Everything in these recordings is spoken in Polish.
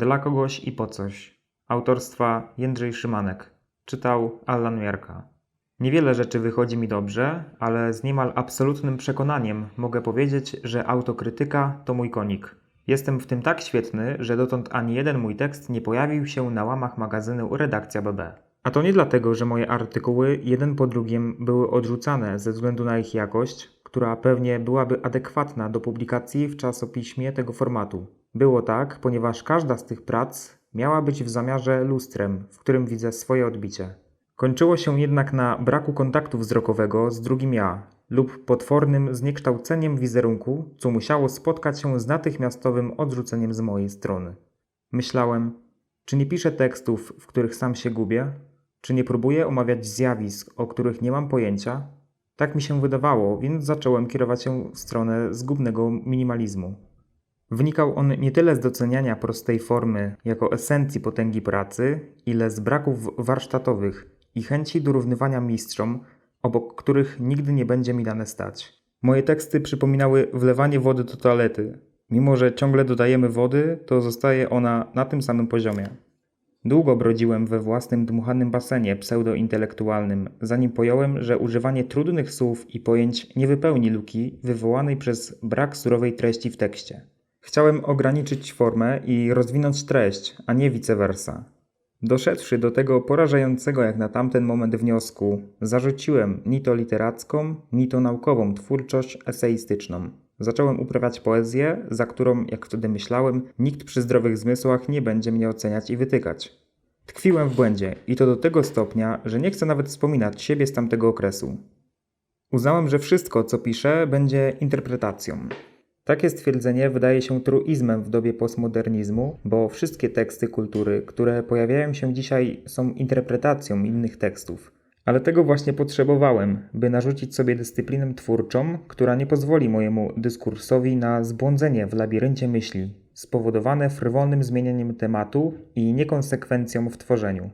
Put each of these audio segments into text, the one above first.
Dla kogoś i po coś. Autorstwa Jędrzej Szymanek. Czytał Allan Miarka. Niewiele rzeczy wychodzi mi dobrze, ale z niemal absolutnym przekonaniem mogę powiedzieć, że autokrytyka to mój konik. Jestem w tym tak świetny, że dotąd ani jeden mój tekst nie pojawił się na łamach magazynu Redakcja BB. A to nie dlatego, że moje artykuły jeden po drugim były odrzucane ze względu na ich jakość, która pewnie byłaby adekwatna do publikacji w czasopiśmie tego formatu. Było tak, ponieważ każda z tych prac miała być w zamiarze lustrem, w którym widzę swoje odbicie. Kończyło się jednak na braku kontaktu wzrokowego z drugim ja lub potwornym zniekształceniem wizerunku, co musiało spotkać się z natychmiastowym odrzuceniem z mojej strony. Myślałem, czy nie piszę tekstów, w których sam się gubię? Czy nie próbuję omawiać zjawisk, o których nie mam pojęcia? Tak mi się wydawało, więc zacząłem kierować się w stronę zgubnego minimalizmu. Wynikał on nie tyle z doceniania prostej formy jako esencji potęgi pracy, ile z braków warsztatowych i chęci dorównywania mistrzom, obok których nigdy nie będzie mi dane stać. Moje teksty przypominały wlewanie wody do toalety. Mimo, że ciągle dodajemy wody, to zostaje ona na tym samym poziomie. Długo brodziłem we własnym dmuchanym basenie pseudointelektualnym, zanim pojąłem, że używanie trudnych słów i pojęć nie wypełni luki wywołanej przez brak surowej treści w tekście. Chciałem ograniczyć formę i rozwinąć treść, a nie vice versa. Doszedłszy do tego porażającego jak na tamten moment wniosku, zarzuciłem ni to literacką, ni to naukową twórczość eseistyczną. Zacząłem uprawiać poezję, za którą, jak wtedy myślałem, nikt przy zdrowych zmysłach nie będzie mnie oceniać i wytykać. Tkwiłem w błędzie i to do tego stopnia, że nie chcę nawet wspominać siebie z tamtego okresu. Uznałem, że wszystko, co piszę, będzie interpretacją. Takie stwierdzenie wydaje się truizmem w dobie postmodernizmu, bo wszystkie teksty kultury, które pojawiają się dzisiaj, są interpretacją innych tekstów. Ale tego właśnie potrzebowałem, by narzucić sobie dyscyplinę twórczą, która nie pozwoli mojemu dyskursowi na zbłądzenie w labiryncie myśli, spowodowane frywolnym zmienianiem tematu i niekonsekwencją w tworzeniu.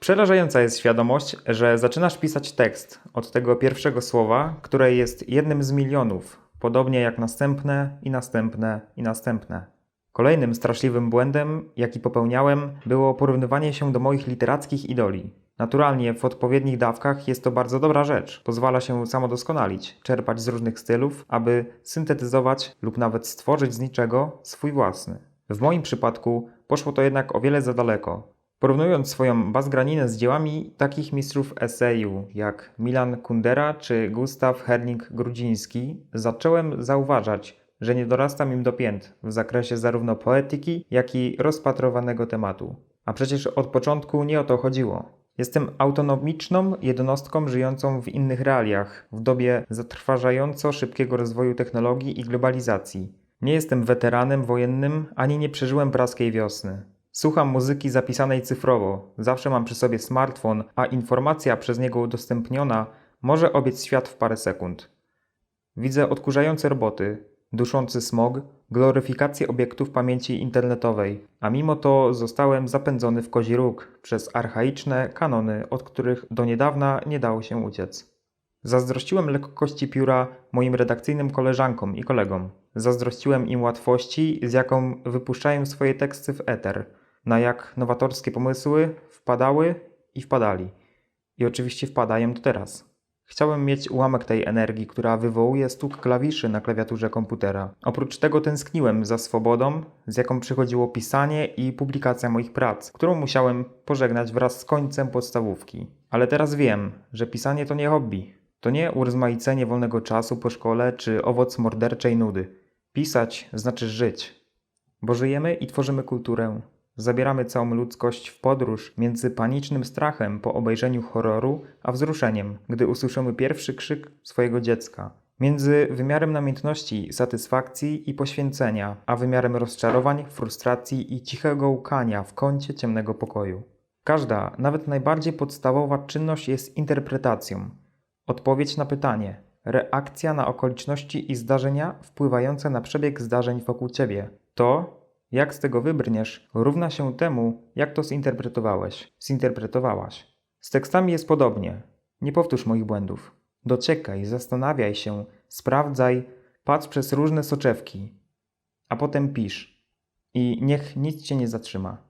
Przerażająca jest świadomość, że zaczynasz pisać tekst od tego pierwszego słowa, które jest jednym z milionów, podobnie jak następne i następne i następne. Kolejnym straszliwym błędem, jaki popełniałem, było porównywanie się do moich literackich idoli. Naturalnie w odpowiednich dawkach jest to bardzo dobra rzecz. Pozwala się samodoskonalić, czerpać z różnych stylów, aby syntetyzować lub nawet stworzyć z niczego swój własny. W moim przypadku poszło to jednak o wiele za daleko. Porównując swoją bazgraninę z dziełami takich mistrzów eseju jak Milan Kundera czy Gustaw Herning-Grudziński, zacząłem zauważać, że nie dorastam im do pięt w zakresie zarówno poetyki, jak i rozpatrowanego tematu. A przecież od początku nie o to chodziło. Jestem autonomiczną jednostką żyjącą w innych realiach, w dobie zatrważająco szybkiego rozwoju technologii i globalizacji. Nie jestem weteranem wojennym, ani nie przeżyłem praskiej wiosny. Słucham muzyki zapisanej cyfrowo, zawsze mam przy sobie smartfon, a informacja przez niego udostępniona może obiec świat w parę sekund. Widzę odkurzające roboty, duszący smog, gloryfikację obiektów pamięci internetowej, a mimo to zostałem zapędzony w kozi róg przez archaiczne kanony, od których do niedawna nie dało się uciec. Zazdrościłem lekkości pióra moim redakcyjnym koleżankom i kolegom. Zazdrościłem im łatwości, z jaką wypuszczają swoje teksty w eter, na jak nowatorskie pomysły wpadały i wpadali. I oczywiście wpadają do teraz. Chciałem mieć ułamek tej energii, która wywołuje stuk klawiszy na klawiaturze komputera. Oprócz tego tęskniłem za swobodą, z jaką przychodziło pisanie i publikacja moich prac, którą musiałem pożegnać wraz z końcem podstawówki. Ale teraz wiem, że pisanie to nie hobby. To nie urozmaicenie wolnego czasu po szkole czy owoc morderczej nudy. Pisać znaczy żyć. Bo żyjemy i tworzymy kulturę. Zabieramy całą ludzkość w podróż między panicznym strachem po obejrzeniu horroru, a wzruszeniem, gdy usłyszymy pierwszy krzyk swojego dziecka. Między wymiarem namiętności, satysfakcji i poświęcenia, a wymiarem rozczarowań, frustracji i cichego łkania w kącie ciemnego pokoju. Każda, nawet najbardziej podstawowa czynność jest interpretacją. Odpowiedź na pytanie, reakcja na okoliczności i zdarzenia wpływające na przebieg zdarzeń wokół ciebie. To, jak z tego wybrniesz, równa się temu, jak to zinterpretowałeś, zinterpretowałaś. Z tekstami jest podobnie. Nie powtórz moich błędów. Dociekaj, zastanawiaj się, sprawdzaj, patrz przez różne soczewki, a potem pisz. I niech nic cię nie zatrzyma.